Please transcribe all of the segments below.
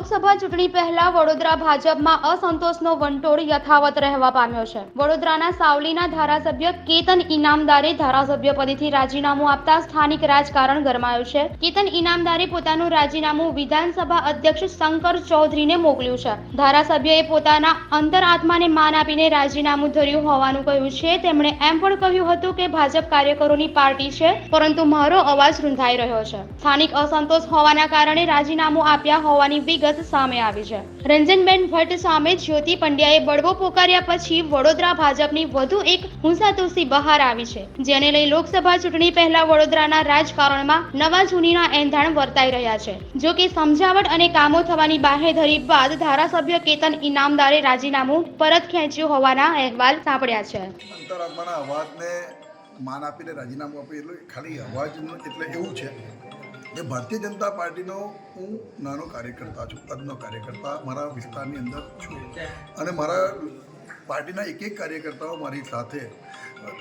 લોકસભા ચૂંટણી પહેલા વડોદરા ભાજપમાં અસંતોષનો વંટોળ યથાવત રહેવા પામ્યો છે. વડોદરાના સાવલીના ધારાસભ્ય કેતન ઇનામદારે ધારાસભ્ય પદેથી રાજીનામું આપતા સ્થાનિક રાજકારણ ગરમાયું છે. કેતન ઇનામદારે પોતાનું રાજીનામું વિધાનસભા અધ્યક્ષ શંકર ચૌધરીને મોકલ્યું છે. ધારાસભ્યએ પોતાના અંતરાત્માને માન આપીને રાજીનામું ધર્યું હોવાનું કહ્યું છે. તેમણે એમ પણ કહ્યું હતું કે ભાજપ કાર્યકરોની પાર્ટી છે, પરંતુ મારો અવાજ રૂંધાઈ રહ્યો છે. સ્થાનિક અસંતોષ હોવાના કારણે રાજીનામું આપ્યા હોવાની વિગત સામે આવી છે. રંજનબેન ભટ્ટ સામે જ્યોતિ પંડ્યાએ બળવો પોકાર્યા પછી વડોદરા ભાજપની વધુ એક હુંસાતુસી બહાર આવી છે, જેને લઈ લોકસભા ચૂંટણી પહેલા વડોદરાના રાજકારણમાં નવા જૂનીના એંધાણ વર્તાઈ રહ્યા છે. જો કે સમજાવટ અને કામો થવાની બાહેધરી બાદ ધારાસભ્ય કેતન ઇનામદારે રાજીનામું પરત ખેંચ્યું હોવાના અહેવાલ સાંપડ્યા છે. માન આપીને રાજીનામું આપ્યું એટલે ખાલી અવાજનું એટલે એવું છે. કે ભારતીય જનતા પાર્ટીનો હું નાનો કાર્યકર્તા છું પદનો કાર્યકર્તા મારા વિસ્તારની અંદર છું. અને મારા પાર્ટીના એક એક કાર્યકર્તાઓ મારી સાથે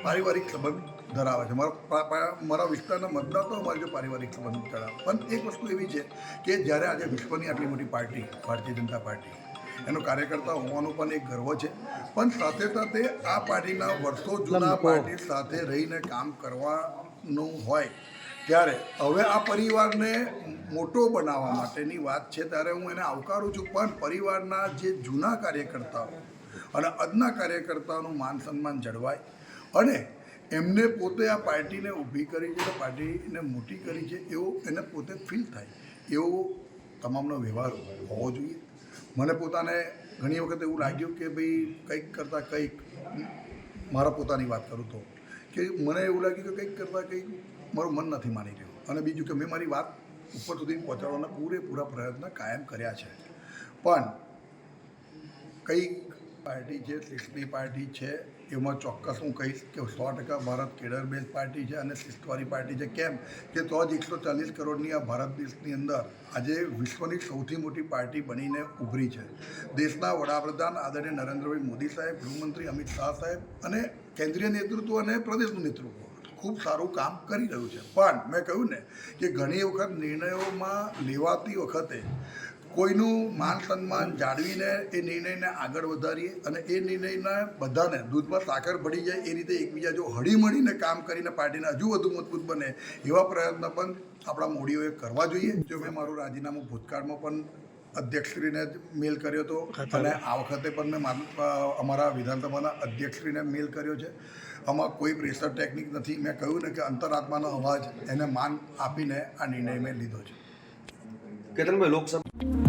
પારિવારિક સંબંધ ધરાવે છે. મારા મારા વિસ્તારના મતદાતાઓ મારી જો પારિવારિક સંબંધ ધરાવે પણ એક વસ્તુ એવી છે કે જ્યારે આજે વિશ્વની આટલી મોટી પાર્ટી ભારતીય જનતા પાર્ટી એનો કાર્યકર્તા હોવાનો પણ એક ગર્વ છે. પણ સાથે સાથે આ પાર્ટીના વર્ષો જૂના પાર્ટી સાથે રહીને કામ કરવાનું હોય ત્યારે હવે આ પરિવારને મોટો બનાવવા માટેની વાત છે, ત્યારે હું એને આવકારું છું. પણ પરિવારના જે જૂના કાર્યકર્તાઓ અને અદના કાર્યકર્તાઓનું માન સન્માન જળવાય અને એમને પોતે આ પાર્ટીને ઊભી કરી છે, પાર્ટીને મોટી કરી છે, એવો એને પોતે ફીલ થાય. એવો તમામનો વ્યવહાર હોવો જોઈએ. મને પોતાને ઘણી વખત એવું લાગ્યું કે ભાઈ કંઈક કરતાં કંઈક, મારા પોતાની વાત કરું તો. કે મને એવું લાગ્યું કે કંઈક કરતાં કંઈક મારું મન નથી માની રહ્યું. અને બીજું કે મેં મારી વાત ઉપર સુધી પહોંચાડવાના પૂરેપૂરા પ્રયત્ન કાયમ કર્યા છે. પણ કંઈક પાર્ટી છે શિસ્તની પાર્ટી છે, એમાં ચોક્કસ હું કહીશ કે સો ટકા ભારત કેડર બેઝ પાર્ટી છે અને શિસ્તવાળી પાર્ટી છે. કેમ કે તો જ એકસો ચાલીસ કરોડની આ ભારત દેશની અંદર આજે વિશ્વની સૌથી મોટી પાર્ટી બનીને ઉભરી છે. દેશના વડાપ્રધાન આદરણીય નરેન્દ્રભાઈ મોદી સાહેબ, ગૃહમંત્રી અમિત શાહ સાહેબ અને કેન્દ્રીય નેતૃત્વ અને પ્રદેશનું નેતૃત્વ. ખૂબ સારું કામ કરી રહ્યું છે. પણ મેં કહ્યું ને કે ઘણી વખત નિર્ણયોમાં લેવાતી વખતે કોઈનું માન સન્માન જાળવીને એ નિર્ણયને આગળ વધારીએ અને એ નિર્ણયના બધાને દૂધમાં સાકર ભળી જાય એ રીતે એકબીજા જો હળીમળીને કામ કરીને પાર્ટીને હજુ વધુ મજબૂત બને એવા પ્રયત્ન પણ આપણા મોડીઓએ કરવા જોઈએ. જો મેં મારું રાજીનામું ભૂતકાળમાં પણ અધ્યક્ષશ્રીને જ મેલ કર્યો હતો. અને આ વખતે પણ મેં માન- અ, અમારા વિધાનસભાના અધ્યક્ષશ્રીને મેલ કર્યો છે. આમાં કોઈ પ્રેશર ટેકનિક નથી. મેં કહ્યું ને કે અંતરાત્માનો અવાજ એને માન આપીને આ નિર્ણય મેં લીધો છે. કેતનભાઈ લોકસભા